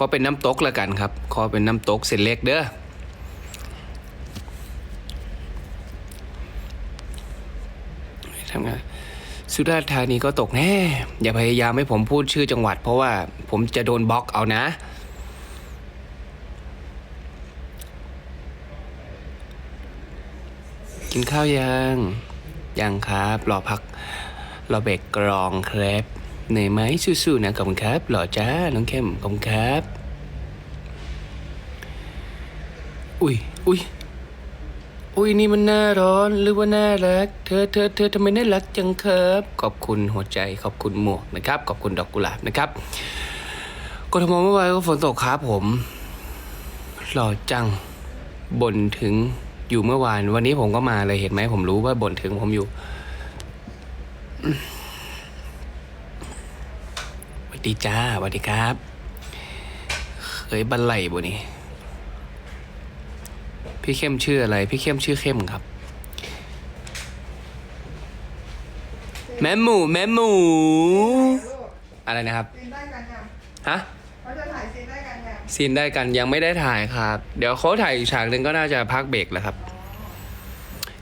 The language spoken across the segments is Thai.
ขอเป็นน้ำตกแล้วกันครับ ขอเป็นน้ำตกเส้นเล็กเด้อ ทำงานสุราษฎร์ธานีก็ตกแน่ อย่าพยายามให้ผมพูดชื่อจังหวัด เพราะว่าผมจะโดนบล็อกเอานะ กินข้าวยัง ยังครับ รอพัก รอเบรกกรองครับ เหนื่อยไหมสู้ๆนะขอบคุณครับ หล่อจ้า น้องเข้มขอบคุณครับ อุ้ยอุ้ยอุ้ยนี่มันน่าร้อนหรือว่าน่ารัก เธอเธอเธอทำไมน่ารักจังครับ ขอบคุณหัวใจขอบคุณหมวกนะครับ ขอบคุณดอกกุหลาบนะครับกทมเมื่อวานก็ฝนตกครับผม หล่อจังบ่นถึงอยู่เมื่อวาน วันนี้ผมก็มาเลยเห็นไหมผมรู้ว่าบ่นถึงผมอยู่ ดีจ้าสวัสดีครับ เคยบันไลบ่นี่ พี่เข้มชื่ออะไร พี่เข้มชื่อเข้มครับ แม่หมู แม่หมู อะไรนะครับ ซีนได้กันยังฮะ เขาจะถ่ายซีนได้กันยังซีนได้กันยังไม่ได้ถ่ายครับ เดี๋ยวเขาถ่ายอีกฉากหนึ่งก็น่าจะพักเบรกแล้วครับ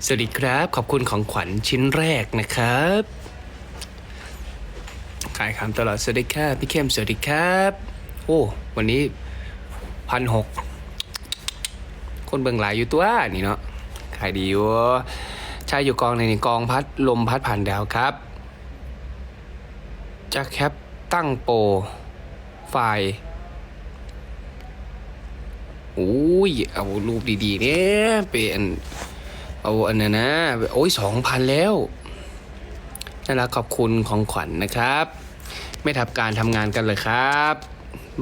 สวัสดีครับ ขอบคุณของขวัญชิ้นแรกนะครับ ขายคำตลอดสวัสดีครับพี่เข้มสวัสดีครับ โอ้วันนี้พันหกคนเบิ่งหลายอยู่ตัวนี่เนาะขายดีอยู่ชายอยู่กองในนี่กองพัดลมพัดผ่านดาวครับจะแคปตั้งโปรไฟล์โอ้ยเอารูปดีๆเนี่ยเป็นเอาอันนั้นนะ โอ้ยสองพันแล้วน่ารักขอบคุณของขวัญนะครับ ไม่ทับการทำงานกันเลยครับ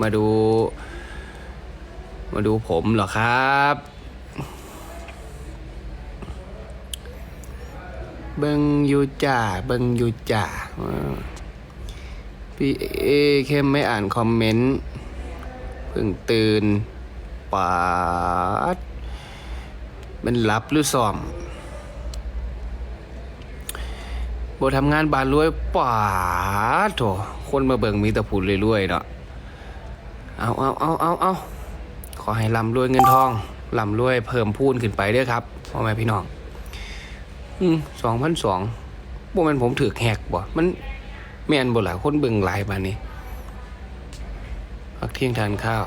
มาดู มาดูผมเหรอครับ เบิงยูจ่าเบิงยูจ่าพี่เอเข้มไม่อ่านคอมเมนต์เพิ่งตื่นปาดมันหลับหรือซ่อม บทำงานบานรวยปาโถคนมาเบิ่งมีแต่ผุนรวยๆเนาะเอาเอาเอาเอาเอาขอให้ร่ำรวยเงินทองร่ำรวยเพิ่มพูนขึ้นไปด้อครับพ่อแม่พี่น้องอืมสองพันสองบ่แม่นผมถือแหกบ่ มันแม่นบ่ล่ะคนเบิ่งหลายบานนี้พักเที่ยงทานข้าว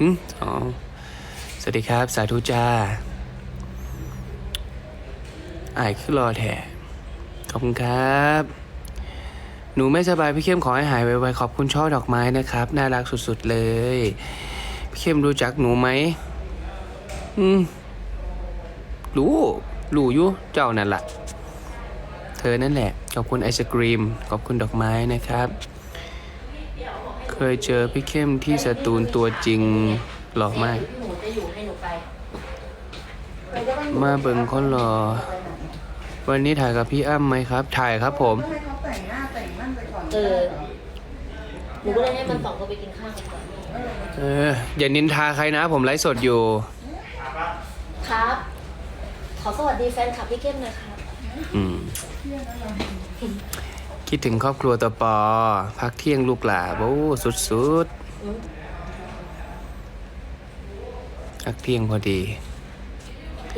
อืมอ๋อสวัสดีครับ สาธุจ้า อายคือรอแถขอบคุณครับ หนูไม่สบายพี่เข้มขอให้หายไวๆขอบคุณช่อดอกไม้นะครับ น่ารักสุดๆเลย พี่เข้มรู้จักหนูไหมอืมรู้รู้อยู่เจ้านั่นแหละเธอนั่นแหละ ขอบคุณไอศกรีม ขอบคุณดอกไม้นะครับ เคยเจอพี่เข้มที่สตูลตัวจริงหล่อมากหนูจะอยู่ให้หนูไปมาเบิ่งคนหล่อ วันนี้ถ่ายกับพี่อ้ำไหมครับ ถ่ายครับผม ให้เขาแต่งหน้าแต่งนั่นไปก่อนเออ หนูก็เลยให้มันสองคนไปกินข้าวกันก่อนเออ อย่านินทาใครนะ ผมไลฟ์สดอยู่ ครับ ขอสวัสดีแฟนคลับพี่เข้มหน่อยครับ อืม คิดถึงครอบครัวตวปอ พักเที่ยงลูกหลาโอ้สุดๆ พักเที่ยงพอดี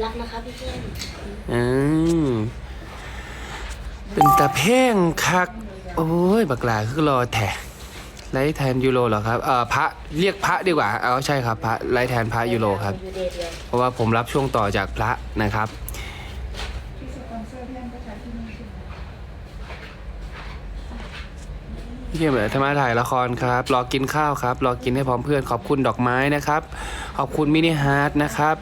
รักนะคะพี่เข้มอืมเป็นตาแพ่งคัก โอ้ย บักลาคือรอแถไลท์แทนยูโรเหรอครับ เอ่อพระเรียกพระดีกว่า เอาใช่ครับพระไลท์แทนพระยูโรครับ เพราะว่าผมรับช่วงต่อจากพระนะครับที่สปอนเซอร์พี่แอที่นี่ใช่ไมเลยธรรมาถ่ายละครครับ รอกินข้าวครับ รอกินให้พร้อมเพื่อน ขอบคุณดอกไม้นะครับ ขอบคุณมินิฮาร์ดนะครับ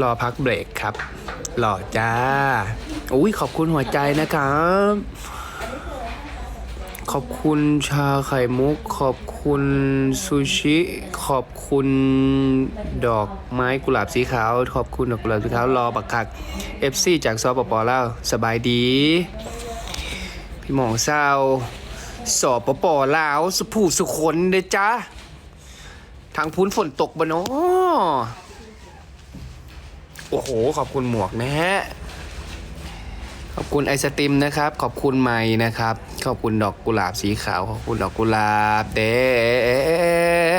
รอพักเบรกครับ หล่อจ้า อุ้ยขอบคุณหัวใจนะครับ ขอบคุณชาไข่มุก ขอบคุณซูชิ ขอบคุณดอกไม้กุหลาบสีขาว ขอบคุณดอกกุหลาบสีขาว รอบักคัก FC จากซอปปอลาวสบายดี พี่หมองเศร้าสอบปปลาวสุผู้สุคนเด้จ้าทางพุ้นฝนตกบ่เนาะ โอ้โห ขอบคุณหมวกนะฮะ ขอบคุณไอศติมนะครับ ขอบคุณไม้นะครับ ขอบคุณดอกกุหลาบสีขาว ขอบคุณดอกกุหลาบแด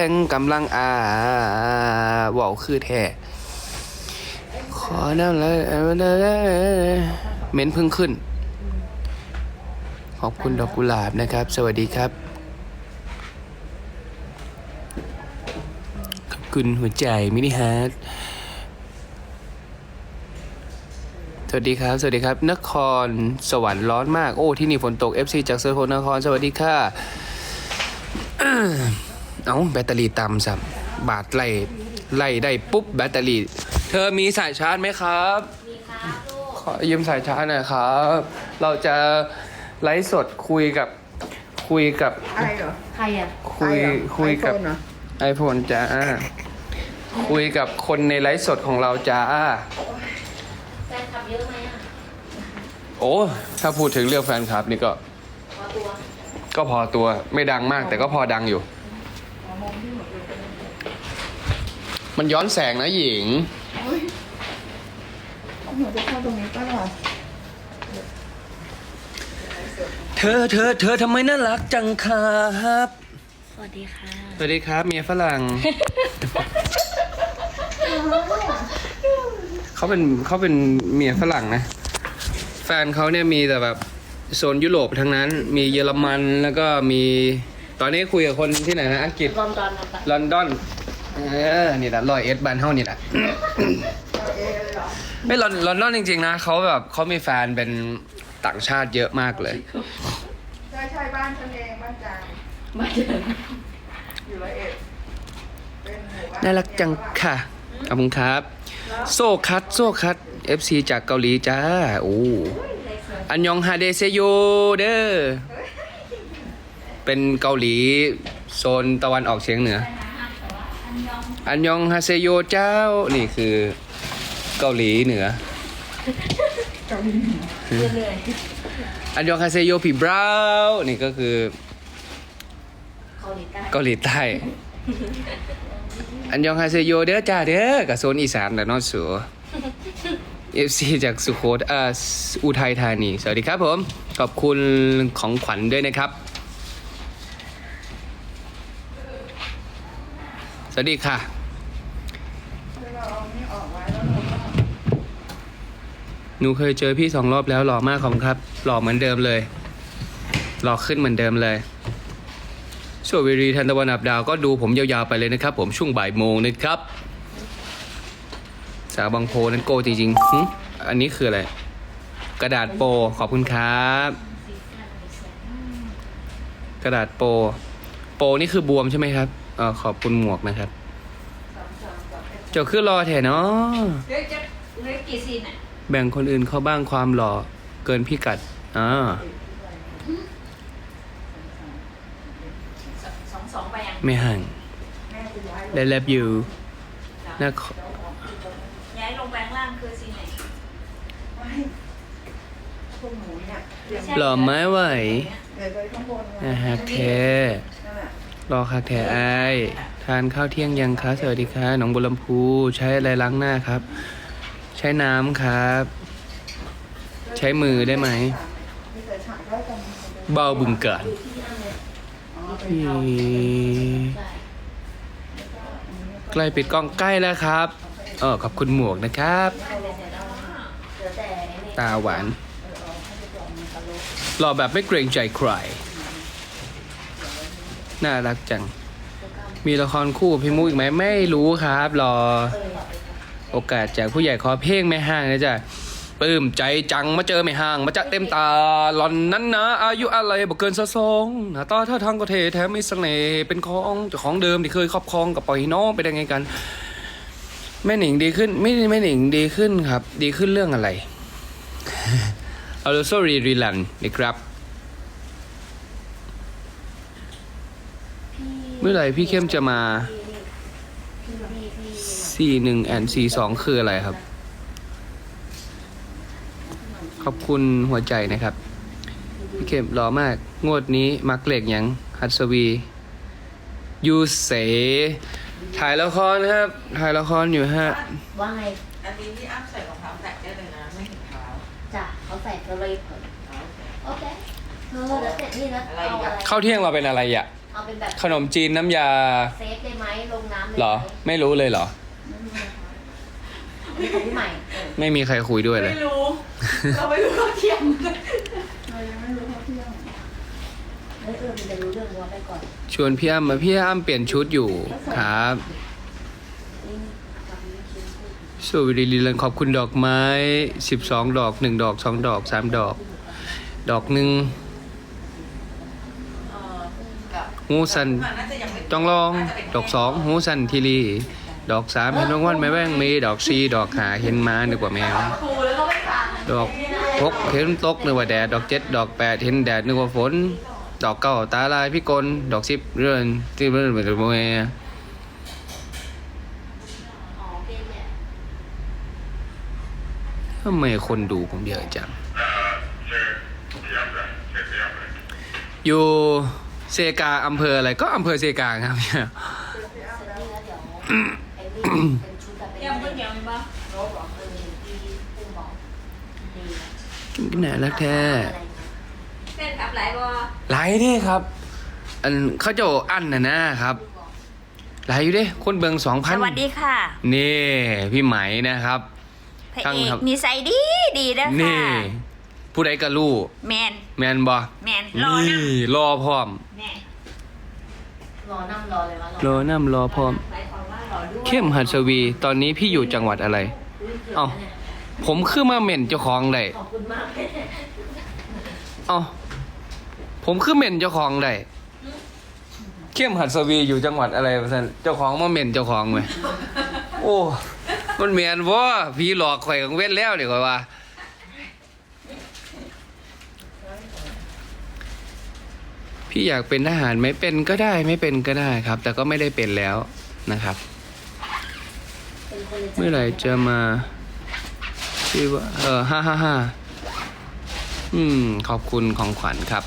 งกำลังอาว่าวคือแท้ขอน้ำเลยเม้นพิ่งขึ้น ขอบคุณดอกกุหลาบนะครับ สวัสดีครับ ขอบคุณหัวใจมินิฮาร์ด สวัสดีครับ สวัสดีครับ นครสวรรค์ร้อนมาก โอ้ ที่นี่ฝนตก FC จากเซอร์โพนคร สวัสดีค่ะ เอ้าแบตเตอรี่ต่ำสับบาทไล่ไล่ได้ปุ๊บแบตเตอรี่ เธอมีสายชาร์จไหมครับ มีครับลูกขอยืมสายชาร์จหน่อยครับ เราจะไลฟ์สดคุยกับคุยกับอะไรเหรอ ใครอะ คุยไอเหรอคุยกับไอโฟนเหรอไอโฟนจ้าคุยกับคนในไลฟ์สดของเราจ้า แฟนคลับเยอะไหมอะ โอ้ถ้าพูดถึงเรื่องแฟนคลับนี่ก็พอตัวก็พอตัวไม่ดังมาก แต่ก็พอดังอยู่ มันย้อนแสงนะหญิงเฮ้ยหนูจะเข้าตรงนี้ก็หรอเธอเธอเธอทำไมน่ารักจังครับสวัสดีค่ะสวัสดีครับเมียฝรั่งเขาเป็นเขาเป็นเมียฝรั่งนะแฟนเขาเนี่ยมีแต่แบบโซนยุโรปทั้งนั้น มีเยอรมันแล้วก็มีตอนนี้คุยกับคนที่ไหนนะอังกฤษลอนดอนลอนดอนลอนดอนเออนี่แหละรอยเอสบันเท่านี่แหละ ไม่ลอนลอนดอนจริงๆนะเขาแบบเขามีแฟนเป็นต่างชาติเยอะมากเลย ใช่ใช่บ้านฉันเองบ้านจางมาเจออยู่ร้อยเอ็ดเป็นหมู่บ้านน่ารักจังค่ะขอบคุณครับ โซคัตโซคัต FC จากเกาหลีจ้าโอ้อันยองฮาเดเซโยเด้อเป็นเกาหลีโซนตะวันออกเฉียงเหนือ อันยองฮาเซโยเจ้า นี่คือเกาหลีเหนือเหนื่อยอันยองฮาเซโยผีบราวน์นี่ก็คือเกาหลีใต้เกาหลีใต้อันยองฮาเซโยเด้อจ้าเด้อกับโซนอีสานแต่นอสัว เอฟซีจากสุโขทัยอุทัยธานี สวัสดีครับผม ขอบคุณของขวัญด้วยนะครับ สวัสดีค่ะ หนูเคยเจอพี่สองรอบแล้วหล่อมากของครับ หล่อเหมือนเดิมเลย หล่อขึ้นเหมือนเดิมเลยส่วนวีรีทันตะวันอับดาวก็ดูผมยาวๆไปเลยนะครับ ผมช่วงบ่ายโมงนะครับ สาวบางโพนั้นโกจริงๆหึอันนี้คืออะไร กระดาษโปรขอบคุณครับ กระดาษโปรโปรนี่คือบวมใช่ไหมครับเออขอบคุณหมวกนะครับ เจ้าคือรอแถเนาะเฮ้ยจะเฮ้ยกี่ซีนอะแบ่งคนอื่นเข้าบ้างความหล่อเกินพิกัดอ่าสองสองไปยังไม่ห่างแม่จะย้ายได้รับอยู่นะขอย้ายลงแบงล่างคือซีไหนไว้พวกหนูเนี่ยเตรียมหล่อไม้ไหวเดี๋ยวไปข้างบนนะฮะแคนั่รอค่ะแคไอทานข้าวเที่ยงยังคะสวัสดีค่ะหนองบัวลำพูใช้อะไรล้างหน้าครับ ใช้น้ำครับ ใช้มือได้ไหม เบาบึงเกิดใกล้ปิดกล้องใกล้แล้วครับ เออขอบคุณหมวกนะครับ ตาหวานหล่อแบบไม่เกรงใจใคร น่ารักจัง มีละครคู่พี่มุกอีกไหมไม่รู้ครับ รอ โอกาสจากผู้ใหญ่ขอเพลงไม่ห่างนะจ๊ะปลื้มใจจังมาเจอไม่ห่าง มาจะเต็มตาหล่อนนั้นนะ อายุอะไรบอกเกินสะสองหน้าตาท่าทางก็เทแถมมีเสน่ห์เป็นของเจ้าของเดิมที่เคยครอบครองกับปล่อยน้องไปได้ไงกัน แม่หนิงดีขึ้น ไม่แม่หนิงดีขึ้นครับ ดีขึ้นเรื่องอะไรเอาโซรีรีลันนะครับ เมื่อไหร่พี่เข้มจะมาพี่พี่พี่สี่หนึ่งแอนสี่สองคืออะไรครับ ขอบคุณหัวใจนะครับ พี่เข้มรอมาก งวดนี้มักเหล็กยังฮัตสวี ยูเส ถ่ายละครครับ ถ่ายละครอยู่ฮะ ว่าไงอันนี้พี่อ้ำใส่รองเท้าแตะได้เลยนะไม่เห็นเท้าจ้ะเขาใส่ก็เลยเผินโอเคเออแล้วเสร็จนี่นะเอาอะไรข้าวเที่ยงเราเป็นอะไรอะ เอาเป็นแบบขนมจีนน้ำยาเซฟได้ไหมลงน้ำได้เหรอไหมไม่รู้เลยเหรอนี่ของพี่ใหม่เออไม่มีใครคุยด้วยเลย ไม่รู้ เราไม่รู้เขาเที่ยงเออมัน จะรู้เรื่องวัวไปก่อนชวนพี่อ้ำมาพี่อ้ำเปลี่ยนชุดอยู่ครับ นี่ทำให้ชิ้นพูดสวัสดีลีลันขอบคุณดอกไม้ 12 ดอก 1 ดอก 2 ดอก 3 ดอก ดอกหนึ่งเออแบบหูสัน มันน่าจะยังไม่ต้องลอง ดอกสองหูสันทีรี ดอกสามเห็นรางวัลไหม่แว่งมี ดอกสี่ดอกหาเห็นมานึกว่าแมว ครูแล้วก็ไม่ฟังดอกหกเห็นตกนึกว่าแดด ดอกเจ็ดดอกแปดเห็นแดดนึกว่าฝน ดอกเก้าตาลายพี่กลดอกสิบเรื่อนที่เรื่อนเหมือนกับแม่อ๋อเป็นเนี่ยทำไมคนดูผมเยอะจัง อยู่เซกาอำเภออะไรก็อำเภอเซกาครับเนี่ยเสร็จนี่แล้วเดี๋ยวไอ้นี่เป็นชุดแบบเป็นยังไม่เกี่ยวมั้ยโรบหนรักแท้ อะไรนะเส้นกับไหลบอไหลเด้ครับ อันเขาเจะอันน่ะนะครับไหลอยู่เด้คนเบิงสองพันสวัสดีค่ะ นี่พี่ไหมนะครับ พระช่างเอกครับนิสัยดีดีนะนี่ ค่ะผู้ใดก็รู้แมนแมนบอแมนรอนะนี่รอพร้อม แมนรอนั่งรอเลยวะรอน้ำรอพร้อม หมายความว่ารอด้วยเข้มหัสวี ตอนนี้พี่อยู่จังหวัดอะไรเอ้าผมคือมาเหม็นเจ้าของได้ขอบคุณมากเอ้า ผมคือเหม็นเจ้าของได้เข้มหัดสวีอยู่จังหวัดอะไรวะท่านเจ้าของมาเหม็นเจ้าของไหมโอ้มันเหม็นว่าพี่หลอกข่อยของเว้นแล้วเดี๋ยวว่าพี่อยากเป็นทหารไหมเป็นก็ได้ไม่เป็นก็ได้ครับ แต่ก็ไม่ได้เป็นแล้วนะครับ เมื่อไหร่จะมาชื่ว่าเออห้าห้าห้าอืม ขอบคุณของขวัญครับ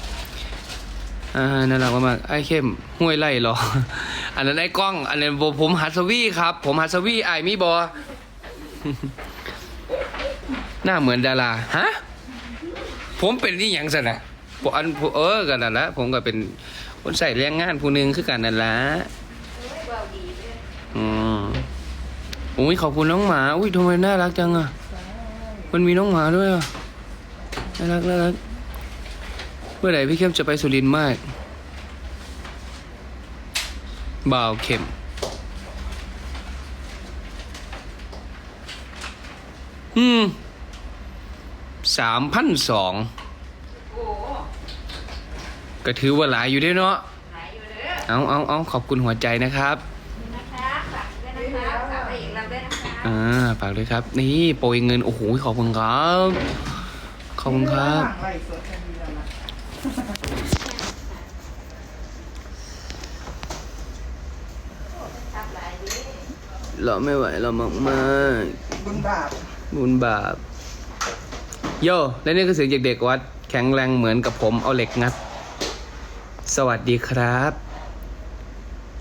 อ่าน่ารักมากไอ้เข้มห้วยไล่หรอ อันนั้นไอ้กล้อง อันนั้นผมหัสวีครับ ผมหัสวีไอ้มีบอ หน้าเหมือนดาราฮะผมเป็นที่ยังสนะผมอันเออกันนั่นละผมก็เป็นคนใส่แรงงานผู้หนึ่งคือกันนั่นละอืมอุ้ยขอบคุณน้องหมาอุ้ยทำไมน่ารักจังอะมันมีน้องหมาด้วยอะน่ารักน่ารัก มื่อไหร่พี่เข้มจะไปสุรินทร์มากบ่าวเข้มอืมสามพันสองโอ้ก็ถือว่าหลายอยู่เด้วยเนาะไหลอยู่เด้อเอาเอาเอาขอบคุณหัวใจนะครับนะคะฝากด้วยนะคะฝากไปอีกเราด้วยนะคะอ่าฝากด้วยครับ นี่โปรยเงิน โอ้โหขอบคุณครับ ขอบคุณครับ เราไม่ไหวเรามากมากบุญบาปๆบุญบาป โย และนี่คือเสียงจากเด็กวัด แข็งแรงเหมือนกับผมเอาเหล็กงัด สวัสดีครับ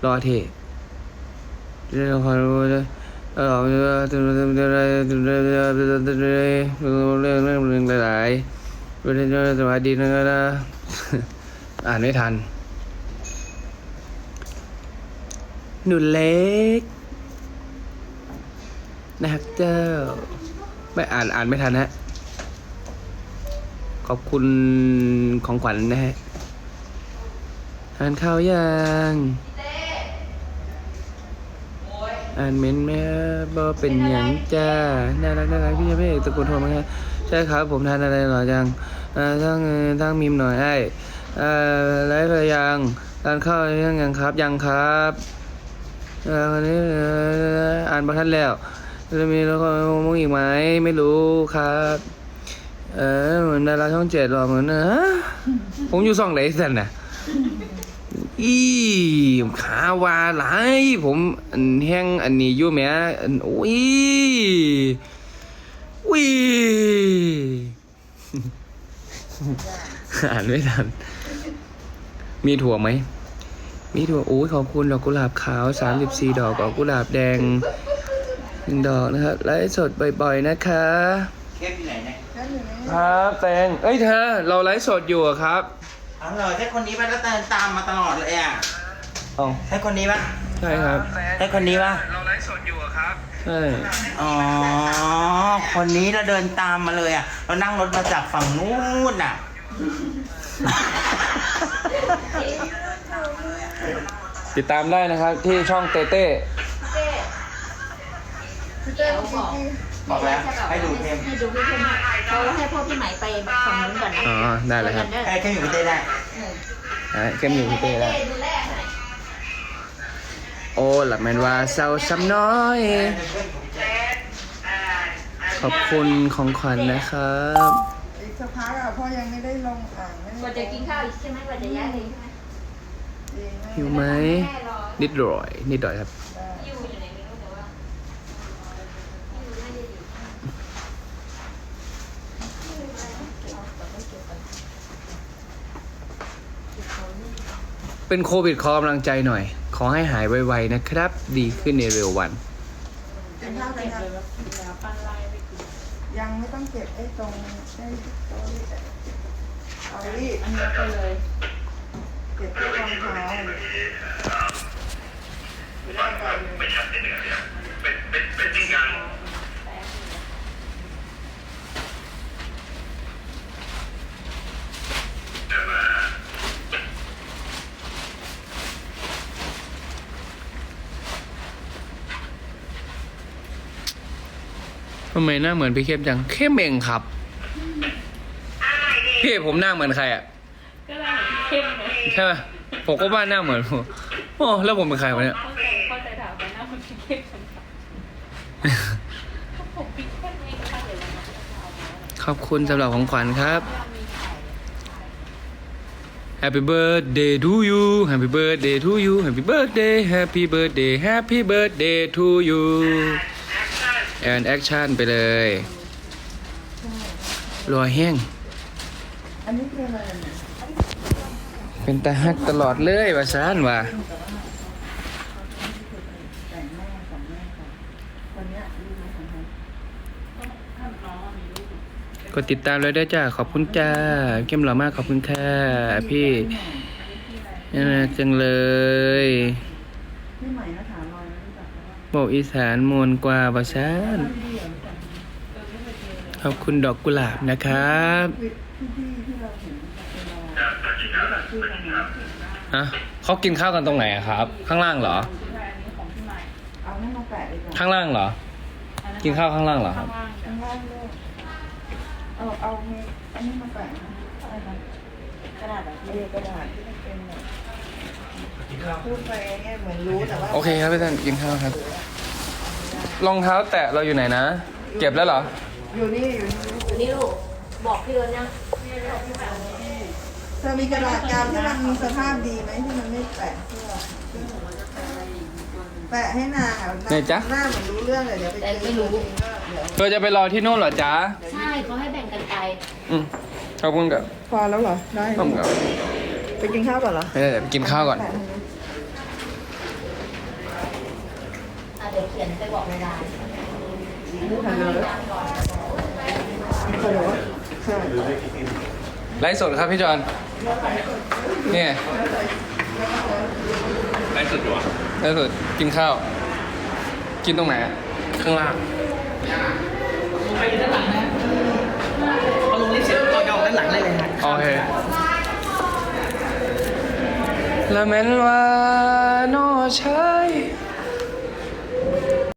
รอเทเรื่องความรู้เออเรื่องเรื่องเรื่องเรื่องเรื่องเรื่องเรื่องหลาย ๆเรื่องสวัสดีนะอ่านไม่ทัน หนูเล็กนะครับเจ้า ไม่อ่านอ่านไม่ทันฮะ ขอบคุณของขวัญนะฮะทานข้าวยังอ่านเมนต์ไหมครับบ่เป็นอย่างจ้า น่ารักน่ารักพี่จะไม่เอกตะโกนโทรมาครับ ช่ครับ ผมทานอะไรหรอยจังทั้งทั้งมีมหน่อยไอ้ไลฟ์อะไรยังทานข้าวยังยังครับยังครับอันนี้อ่านบททันแล้วจะมีและครมุกอีกไหมไม่รู้ครับ เออเหมือนดาราช่องเจ็ดหรอเหมือนนะผมอยู่ช่องไหนสันน่ะอีขาวาหลายผมอันแห้งอันนี้อยู่แม่อันโอ้ย วิอ่านไม่ทัน มีถั่วไหม มีถั่วโอ้ยขอบคุณดอกกุหลาบขาว34ดอกดอกกุหลาบแดงหนึ่งดอกนะครับไลฟ์สดบ่อยๆนะคะเข้มอยู่ไหนเนี่ยนั่นครับแตงเอ้ยเธอ เราไลฟ์สดอยู่อะครับเอาเหรอใช่คนนี้ป่ะแล้วเดินตามมาตลอดเลยอะอ๋อใช่คนนี้ป่ะใช่ครับใช่คนนี้ป่ะเราไลฟ์สดอยู่อะครับ ใช่อ๋อ คนนี้เราเดินตามมาเลยอะ เรานั่งรถมาจากฝั่งนู้นอะ ติดตามได้นะครับที่ช่องเต้เต้เดี๋ยวบอกบอกแล้วให้ดูเพลงให้ดูพี่เข้มเขาให้พ่อพี่ไหมไปฝั่งนู้นก่อนนะอ๋อได้เลยครับให้แค่อยู่กับเต้ได้อะเข้มอยู่พี่เต้ได้ดูแลหน่อย โอ้หลับแมนว่าเศร้าซ้ำน้อย ขอบคุณของขวัญนะครับ อีกสักพักอะพ่อยังไม่ได้ลงอ่างไม่ได้กว่าจะกินข้าวอีกใช่ไหมกว่าจะย้ายเลยใช่ไหมดีนะหิวไหมแม่รอนิดหน่อย นิดหน่อยครับ อยู่อยู่ไหนไม่รู้แต่ว่าอยู่น่าจะอยู่เป็นโควิดขอกำลังใจหน่อย ขอให้หายไวๆนะครับ ดีขึ้นในเร็ววัน กินข้าวกันยังยังไม่ต้องเก็บไอ้ตรงไอ้โต๊ะนี่เอารีดอันนี้ไปเลยเก็บที่รองเท้า ทำไมหน้าเหมือนพี่เข้มจัง เข้มเองครับ พี่ผมหน้าเหมือนใครอะ ก็ได้เข้มเลยใช่ไหมผมก็ว่าหน้าเหมือนผมโอ้แล้วผมเป็นใครวะเนี่ย เข้าใจเข้าใจถามไปหน้ามันเป็นเข้มจังผมปิดแค่เองค่ะเดี๋ยวเราจะเอาขอบคุณสำหรับของขวัญครับ Happy birthday to you Happy birthday to you Happy birthday Happy birthday Happy birthday to you and action ไปเลยรอแห้ง อันนี้คืออะไรเป็นตาฮักตลอดเลยว่าซานว่าแต่งแม่ของแม่ค่ะกของเขากดติดตามเลยด้วยจ้าขอบคุณจ้าเข้มหล่อมากขอบคุณค่ะพี่น่ารักจังเลยพี่ใหม่นะถา บอกอีสานมวนกว่าว่าซานขอบคุณดอกกุหลาบนะครับอกันไหมฮะเขากินข้าวกันตรงไหนอะครับ ข้างล่างเหรอ ข้างล่างเหรอ กินข้าวข้างล่างเหรอครับเอาเอาอันนี้มาแปะอะไรนะกระดาษแบบเออกระดาษที่เป็น พูดไปเนี่ยเหมือนรู้แต่ว่าโอเคครับพี่ท่านกินข้าวครับ รองเท้าแตะเราอยู่ไหนนะ เก็บแล้วเหรอ อยู่นี่อยู่นี่อยู่นี่ลูกบอกพี่เอิญยังเธอมีกระดาษกาวที่มันมีสภาพดีไหมที่มันไม่แปะเสื้อแปะให้นางอะไหนจ๊ะ หน้าเหมือนรู้เรื่องเลยเดี๋ยวไปเจอไม่รู้เดี๋ยวเธอจะไปรอที่โน่นเหรอจ๊ะ ใช่เขาให้แบ่งกันไปอืมขอบคุณกับพอแล้วเหรอได้ขอบคุณกับ ไปกินข้าวก่อนเหรอไม่ได้เดี๋ยวไปกินข้าวก่อนแปะให้อะเดี๋ยวเขียนไปบอกเวลาไม่ทันเลยฮัลโหลใช่ไลฟ์สดครับพี่จอนนี่ไงไลฟ์สดอยู่ไลฟ์สดกินข้าว กินตรงไหนอะข้างล่างเอาลงลิฟต์เสร็จก็ยองด้านหลังได้เลยฮะโอเค ละแม่นว่าน้อชาย